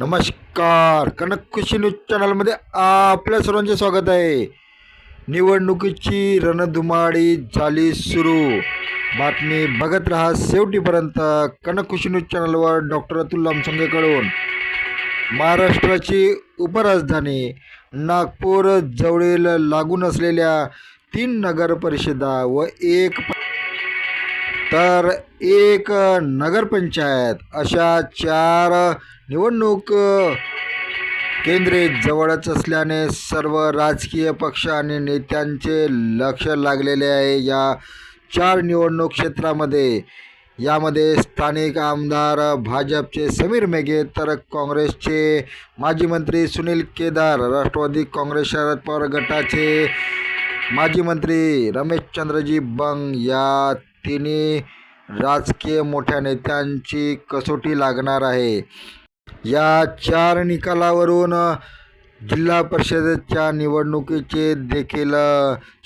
नमस्कार. कनक न्यूज चॅनलमध्ये आपल्या सर्वांचे स्वागत आहे. निवडणुकीची रणधुमाळी झाली सुरू. बातमी बघत राहा शेवटीपर्यंत. कनक न्यूज चॅनलवर डॉक्टर अतुल लामसंगेकडून. महाराष्ट्राची उपराजधानी नागपूर जवळील लागून असलेल्या तीन नगर परिषदा व एक तर एक नगरपंचायत अशा चार निवडणूक केंद्रे जवळच असल्याने सर्व राजकीय पक्ष आणि नेत्यांचे लक्ष लागलेले आहे या चार निवडणूक क्षेत्रामध्ये. यामध्ये स्थानिक आमदार भाजपचे समीर मेघे तर काँग्रेसचे माजी मंत्री सुनील केदार राष्ट्रवादी काँग्रेस शरद पवार गटाचे माजी मंत्री रमेशचंद्रजी बंग या तिन्ही राजकीय मोठ्या नेत्यांची कसोटी लागणार आहे. या चार निकालावरून जिल्हा परिषदेच्या निवडणुकीचे देखील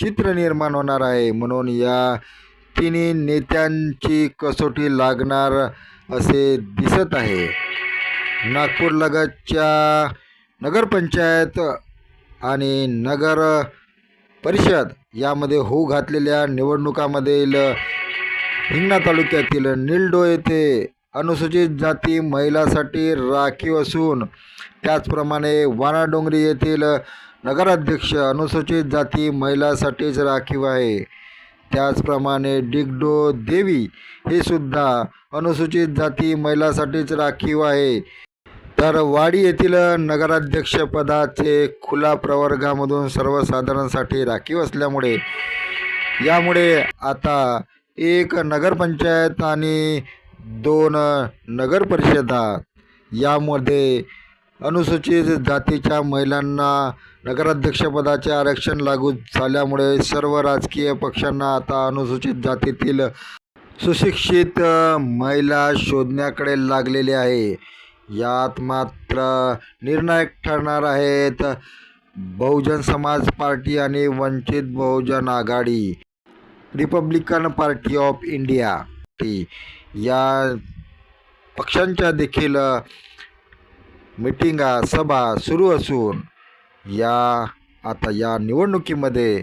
चित्र निर्माण होणार आहे. म्हणून या तिन्ही नेत्यांची कसोटी लागणार असे दिसत आहे. नागपूरलगतच्या नगरपंचायत आणि नगर परिषद यामध्ये होऊ घातलेल्या निवडणुकामधील हिंगणा तालुक्यातील निलडो येथे अनुसूचित जाती महिलासाठी राखीव असून त्याचप्रमाणे वानाडोंगरी येथील नगराध्यक्ष अनुसूचित जाती महिलासाठीच राखीव आहे. त्याचप्रमाणे डिगडो देवी हे सुद्धा अनुसूचित जाती महिलासाठीच राखीव आहे. तर वाडी येथील नगराध्यक्षपदाचे खुला प्रवर्गामधून सर्वसाधारणसाठी राखीव असल्यामुळे यामुळे आता एक नगरपंचायत आणि दोन नगरपरिषदा यामध्ये अनुसूचित जातीच्या महिलांना नगराध्यक्षपदाचे आरक्षण लागू झाल्यामुळे सर्व राजकीय पक्षांना आता अनुसूचित जातीतील सुशिक्षित महिला शोधण्याकडे लागलेले आहे. यात मात्र निर्णायक ठरणार आहेत बहुजन समाज पार्टी आणि Vanchit Bahujan Aghadi Republican party of India. T या पक्षांच्या देखील मिटिंगा सभा सुरू असून या आता या निवडणुकीमध्ये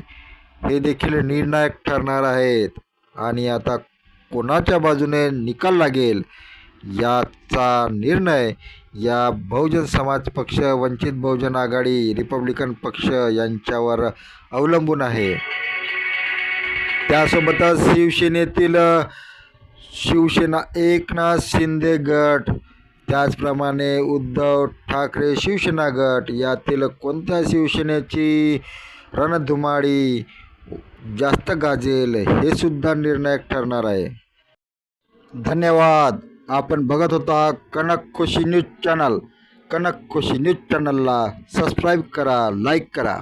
हे देखील निर्णायक ठरणार आहेत. आणि आता कोणाच्या बाजूने निकाल लागेल याचा निर्णय या बहुजन समाज पक्ष वंचित बहुजन आघाडी रिपब्लिकन पक्ष यांच्यावर अवलंबून आहे. त्यासोबतच शिवसेनेतील शिवसेना एकनाथ शिंदे गट. त्याचप्रमाणे उद्धव ठाकरे शिवसेना गट. यातील कोणत्या शिवसेनेची रणधुमाळी जास्त गाजेल हे सुद्धा निर्णायक ठरणार आहे. धन्यवाद. आपण बघत होता Kanak Khushi news channel. Kanak Khushi news चॅनलला सबस्क्राईब करा लाईक करा.